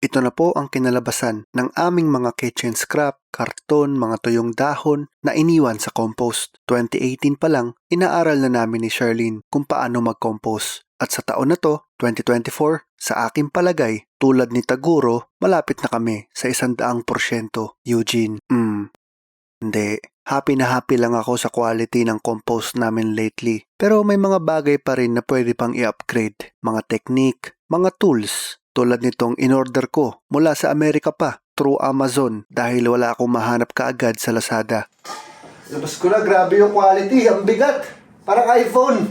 Ito na po ang kinalabasan ng aming mga kitchen scrap, karton, mga tuyong dahon na iniwan sa compost. 2018 pa lang, inaaral na namin ni Charlene kung paano mag-compost. At sa taon na to, 2024, sa aking palagay, tulad ni Taguro, malapit na kami sa isandaang porsyento. Eugene, mm, hindi. Happy na happy lang ako sa quality ng compost namin lately. Pero may mga bagay pa rin na pwede pang i-upgrade. Mga technique, mga tools. Tulad nitong in-order ko mula sa Amerika pa through Amazon dahil wala akong mahanap kaagad sa Lazada. Labas ko na, grabe yung quality. Ang bigat. Parang iPhone.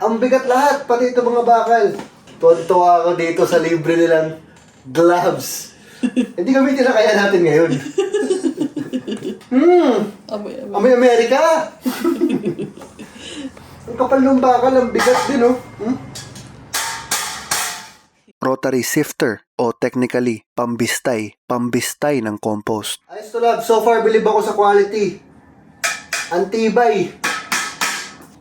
Ang bigat lahat, pati ito mga bakal. Tuwan-tuwa ako dito sa libre nilang gloves. Hindi gamitin na kaya natin ngayon. Hmm, Amoy, amoy. amoy Amerika! ang kapal ng bakal, ang bigat din, oh. Hmm? Rotary sifter o technically pambistay, pambistay ng compost. Ayos to lab, so far believe ako sa quality. Antibay.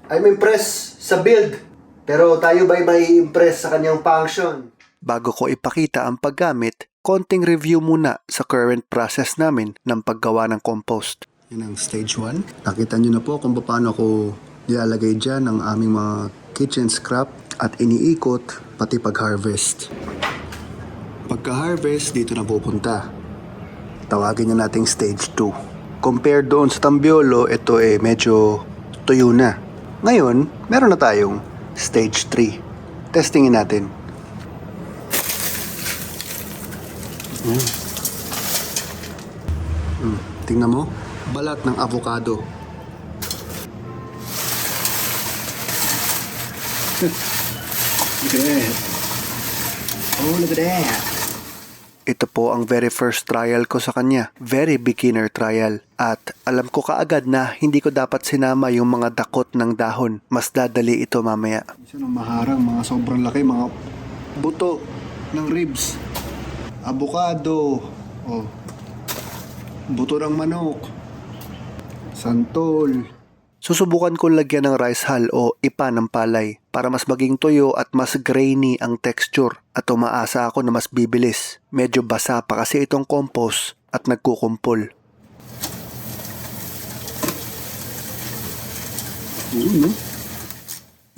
I'm impressed sa build. Pero tayo ba'y may impress sa kanyang function? Bago ko ipakita ang paggamit, konting review muna sa current process namin ng paggawa ng compost. Yan ang stage 1. Nakita nyo na po kung paano ko nilalagay dyan ang aming mga kitchen scrap at iniikot pati pag-harvest. Pagka-harvest, dito na pupunta. Tawagin na nating stage 2. Compared doon sa Tambiolo, ito eh medyo tuyo na. Ngayon, meron na tayong stage 3. Testingin natin. Mm. Mm, tingnan mo, balat ng avocado. Look at that. Oh, look at that. Ito po ang very first trial ko sa kanya. Very beginner trial. At alam ko kaagad na hindi ko dapat sinama yung mga dakot ng dahon. Mas dadali ito mamaya. Isa ng maharang, mga sobrang laki, mga buto ng ribs. Avocado. Oh. Buto ng manok. Santol. Susubukan ko lagyan ng rice hull o ipa ng palay para mas maging tuyo at mas grainy ang texture at umaasa ako na mas bibilis. Medyo basa pa kasi itong compost at nagkukumpol.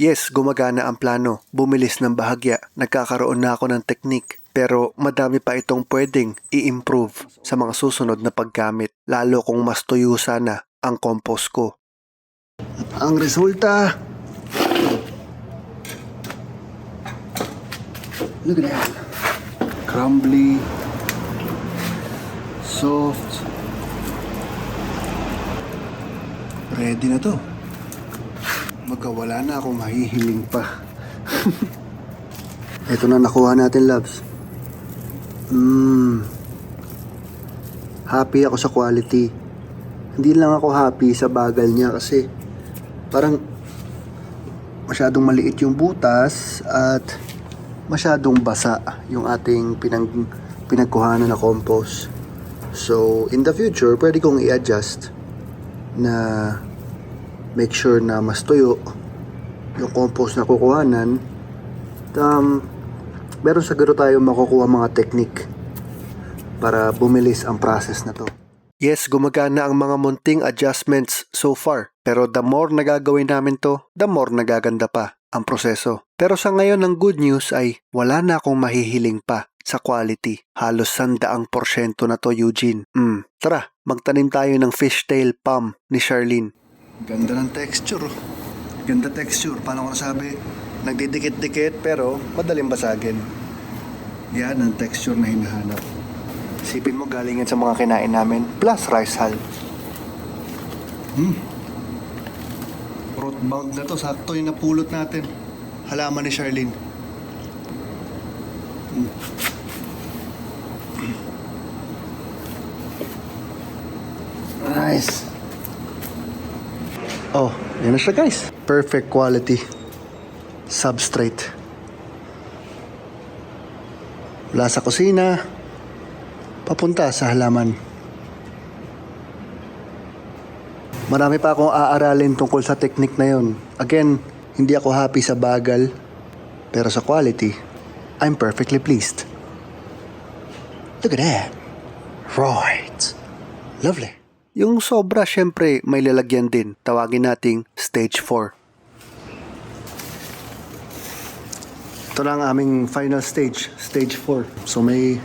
Yes, gumagana ang plano. Bumilis ng bahagya. Nagkakaroon na ako ng teknik. Pero madami pa itong pwedeng i-improve sa mga susunod na paggamit. Lalo kung mas tuyo sana ang compost ko. Ang resulta... Look at that. Crumbly. Soft. Ready na to. Magkawala na akong mahihiling pa. Ito na nakuha natin, loves. Mmm. Happy ako sa quality. Hindi lang ako happy sa bagal niya kasi parang masyadong maliit yung butas at masyadong basa yung ating pinag pinagkuhanan na compost. So, in the future, pwede kong i-adjust na make sure na mas tuyo yung compost na kukuhanan. Um, meron siguro tayo makukuha mga technique para bumilis ang process na to. Yes, gumagana ang mga munting adjustments so far. Pero the more nagagawin namin to, the more nagaganda pa ang proseso. Pero sa ngayon ang good news ay wala na akong mahihiling pa sa quality. Halos sandaang porsyento na to, Eugene. Mm, tara, magtanim tayo ng fishtail palm ni Charlene. Ganda ng texture. oh. Ganda texture. Paano ko nasabi? Nagdidikit-dikit pero madaling basagin. Yan ang texture na hinahanap. Sipin mo galing yan sa mga kinain namin plus rice hull. Hmm. Bag na to. Sakto yung napulot natin. Halaman ni Charlene. Nice. Oh, yan na siya guys. Perfect quality. Substrate. Mula sa kusina, papunta sa halaman. Marami pa akong aaralin tungkol sa technique na yon. Again, hindi ako happy sa bagal, pero sa quality, I'm perfectly pleased. Look at that. Right. Lovely. Yung sobra, syempre, may lalagyan din. Tawagin nating stage 4. Ito na ang aming final stage, stage 4. So may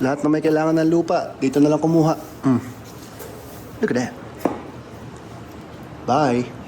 lahat na may kailangan ng lupa, dito na lang kumuha. Mm. Look at that. Bye.